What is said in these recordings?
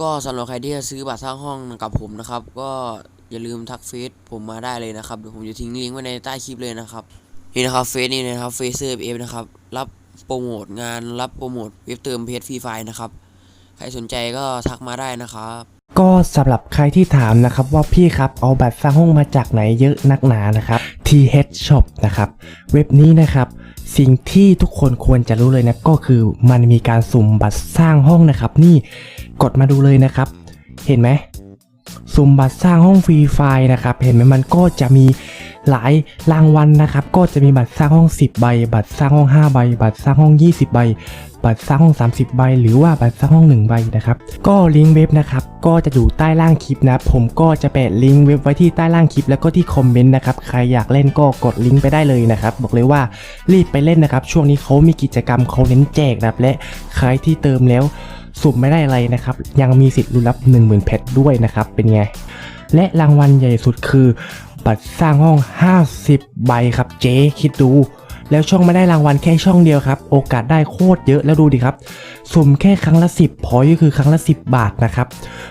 ก็สำหรับใครที่จะซื้อบัตรสร้างห้องกับผมนะครับ ก็อย่าลืมทักเฟซผมมาได้เลยนะครับเดี๋ยวผมจะทิ้งลิงก์ไว้ในใต้คลิปเลยนะครับนี่นะครับเฟซนี่นะครับเฟซเซอร์เอฟนะครับรับโปรโมทงานรับโปรโมทเว็บเติมเพจฟรีไฟนะครับใครสนใจก็ทักมาได้นะครับก็สำหรับใครที่ถามนะครับว่าพี่ครับเอาบัตรสร้างห้องมาจากไหนเยอะนักหนานะครับ TH Shop นะครับ เว็บนี้นะครับ สิ่งที่ทุกคนควรจะรู้เลยนะก็คือมันมีการสุ่มบัตรสร้างห้องนะครับ นี่ กดมาดูเลยนะครับ เห็นไหมสุ่มบัตรสร้างห้องฟรีไฟล์นะครับ เห็นไหมมันก็จะมีหลายรางวัลนะครับ ก็จะมีบัตรสร้างห้อง 10 ใบ บัตรสร้างห้อง 5 ใบ บัตรสร้างห้อง 20 ใบ บัตรสร้างห้อง 30 ใบ หรือว่าบัตรสร้างห้อง 1 ใบนะครับ ก็ลิงก์เว็บนะครับ ก็จะอยู่ใต้ล่างคลิปนะ ผมก็จะแปะลิงก์เว็บไว้ที่ใต้ล่างคลิป แล้วก็ที่คอมเมนต์นะครับ ใครอยากเล่นก็กดลิงก์ไปได้เลยนะครับ บอกเลยว่ารีบไปเล่นนะครับ ช่วงนี้เขามีกิจกรรมเขาเน้นแจกนะครับ และใครที่เติมแล้ว สุ่มไม่ได้อะไรนะครับ ยังมีสิทธิ์ลุ้นรับ 10,000เพชรด้วยนะครับ เป็นไง และรางวัลใหญ่สุดคือ บัตรสร้างห้อง 50 ใบครับ เจ๊คิดดู แล้วช่องไม่ได้รางวัลแค่ช่องเดียวครับ โอกาสได้โคตรเยอะแล้วดูดิครับ สุ่มแค่ครั้งละ 10พอยก็คือครั้งละ 10 บาทนะครับ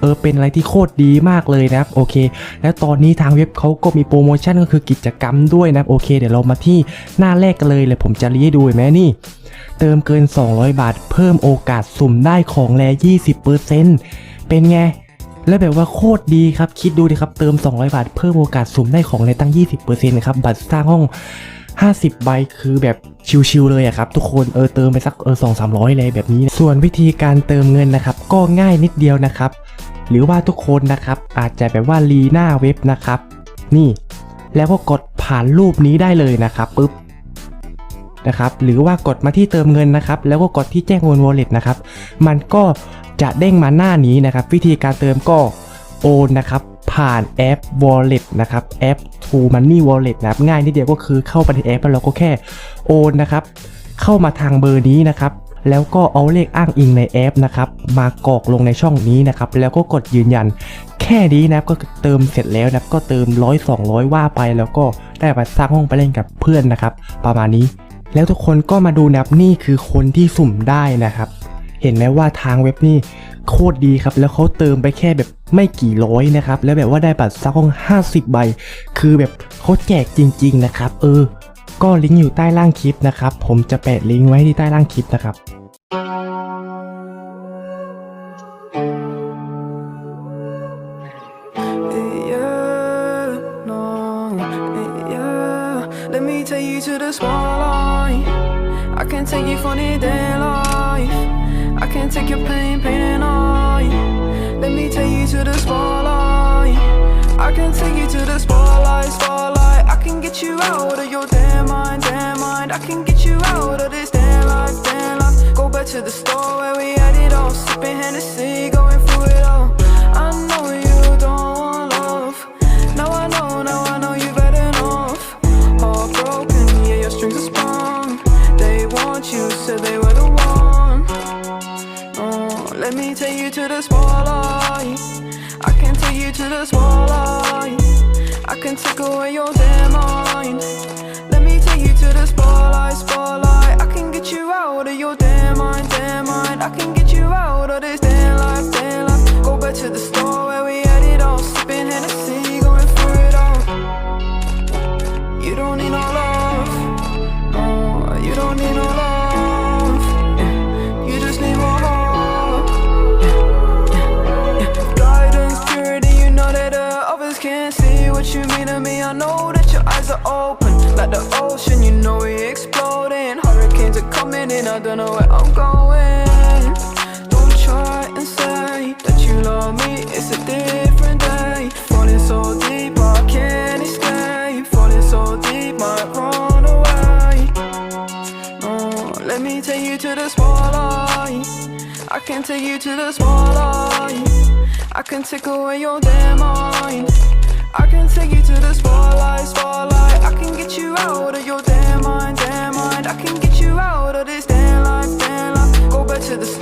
เออเป็นอะไรที่โคตรดีมากเลยนะครับโอเค แล้วตอนนี้ทางเว็บเขาก็มีโปรโมชั่นก็คือกิจกรรมด้วยนะโอเค เดี๋ยวเรามาที่หน้าแรกกันเลยเลยผมจะรีดูไหมนี่ เติมเกิน 200 บาท เพิ่มโอกาสสุ่มได้ของแล20%เป็นไงแล้วแบบว่าโคตรดีครับ คิดดูดิครับ เติม 200 บาท เพิ่มโอกาสสุ่มได้ของในตั้ง 20%นะครับ บัตรสร้างห้อง 50 ใบคือแบบชิวๆเลยอะครับทุกคนเออเติมไปสักเออ2 3 0 0เลยแบบนี้ ส่วนวิธีการเติมเงินนะครับ ก็ง่ายนิดเดียวนะครับ หรือว่าทุกคนนะครับ อาจจะแบบว่ารีหน้าเว็บนะครับ นี่ แล้วก็กดผ่านรูปนี้ได้เลยนะครับปุ๊บนะครับหรือว่ากดมาที่เติมเงินนะครับ แล้วก็กดที่แจ้งโอน wallet นะครับ มันก็จะเด้งมาหน้านี้นะครับ วิธีการเติมก็โอนนะครับ ผ่านแอป wallet นะครับแอป True Money Wallet นะครับง่ายนิดเดียวก็คือเข้าไปในแอปแล้วเราก็แค่โอนนะครับเข้ามาทางเบอร์นี้นะครับแล้วก็เอาเลขอ้างอิงในแอปนะครับมากรอกลงในช่องนี้นะครับแล้วก็กดยืนยัน แค่นี้นะครับก็เติมเสร็จแล้วนะครับก็เติมร้อยสองร้อยว่าไป แล้วก็ได้ไปสร้างห้องไปเล่นกับเพื่อนนะครับ ประมาณนี้ แล้วทุกคนก็มาดูนะครับนี่คือคนที่สุ่มได้นะครับ เห็นไหมว่าทางเว็บนี่โคตรดีครับ แล้วเขาเติมไปแค่แบบไม่กี่ร้อยนะครับ แล้วแบบว่าได้บัตรซักห้อง 50 ใบ คือแบบเขาแจกจริง ๆ นะครับ เออ ก็ลิงก์อยู่ใต้ล่างคลิปนะครับ ผมจะแปะลิงก์ไว้ที่ใต้ล่างคลิปนะครับ Let me take you to the small life. I can take you for the day life. I can take your pain, pain and I. Let me take you to the spotlight. I can take you to the spotlight, spotlight. I can get you out of your damn mind, damn mind. I can get you out of this damn life, damn life. Go back to the store where we had it all, sipping Hennessy, going let me take you to the spotlight. I can take you to the spotlight. I can take away your damn mind. Let me take you to the spotlight, spotlight. I can get you out of your damn mind, damn mind. I can get open, like the ocean. You know we exploding. Hurricanes are coming in. I don't know where I'm going. Don't try and say that you love me. It's a different day. Falling so deep, I can't escape. Falling so deep, might run away. Oh, let me take you to the spotlight. I can take you to the spotlight. I can take away your damn mind. I can take you to the spotlight, spotlight. I can get you out of your damn mind, damn mind. I can get you out of this damn life, damn life. Go back to the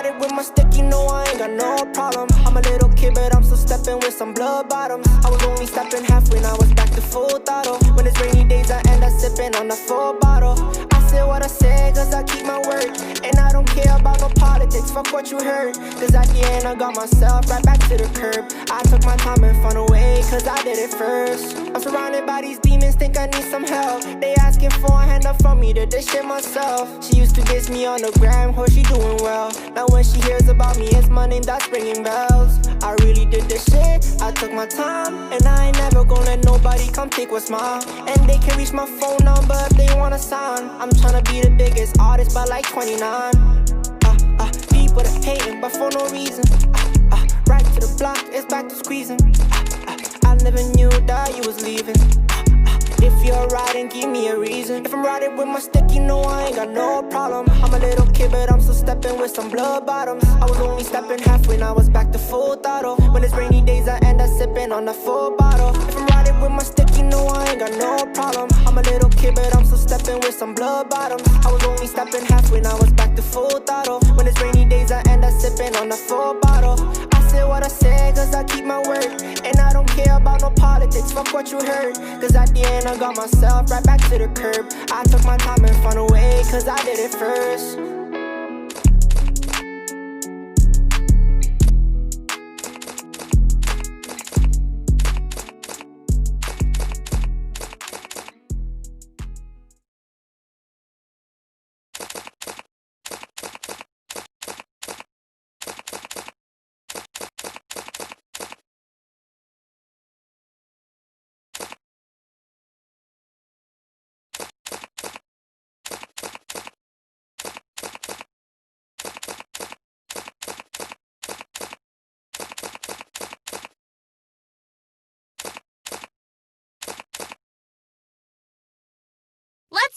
with my stick, you know I ain't got no problem. I'm a little kid, but I'm still stepping with some blood bottoms. I was only stepping half when I was back to full throttle. When it's rainy days, I end up sipping on the full bottle. I say what I say, cause I keep my word. And I don't care about no politics, fuck what you heard. Cause at the end, I got myself right back to the curb. I took my time and found a way, cause I did it first. I'm surrounded by these demons, think I need some help. They asking for a hand up from me to this shit myself. She used to diss me on the gram, hope she doing well. Now when she hears about me, it's my name that's ringing bells. I really did this shit, I took my time, and I ain't never gonna let nobody come take what's mine. And they can reach my phone number if they wanna sign. I'm tryna be the biggest artist by like 29. Hating, but for no reason. Uh, uh, right to the block, it's back to squeezing. Uh, I never knew that you was leaving. Uh, uh, if you're riding, give me a reason. If I'm riding with my stick, you know I ain't got no problem. I'm a little kid, but I'm still stepping with some blood bottoms. I was only stepping half when I was back to full throttle. When it's rainy days, I end up sipping on the full bottle. If I'm riding with my stick, you know I ain't got no problem. I'm a little kid, but I'm still stepping with some blood bottoms. I was only stepping half when I was back to full you heard. Cause at the end, I got myself right back to the curb. I took my time and found a way, cause I did it first.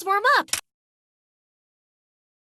Warm up.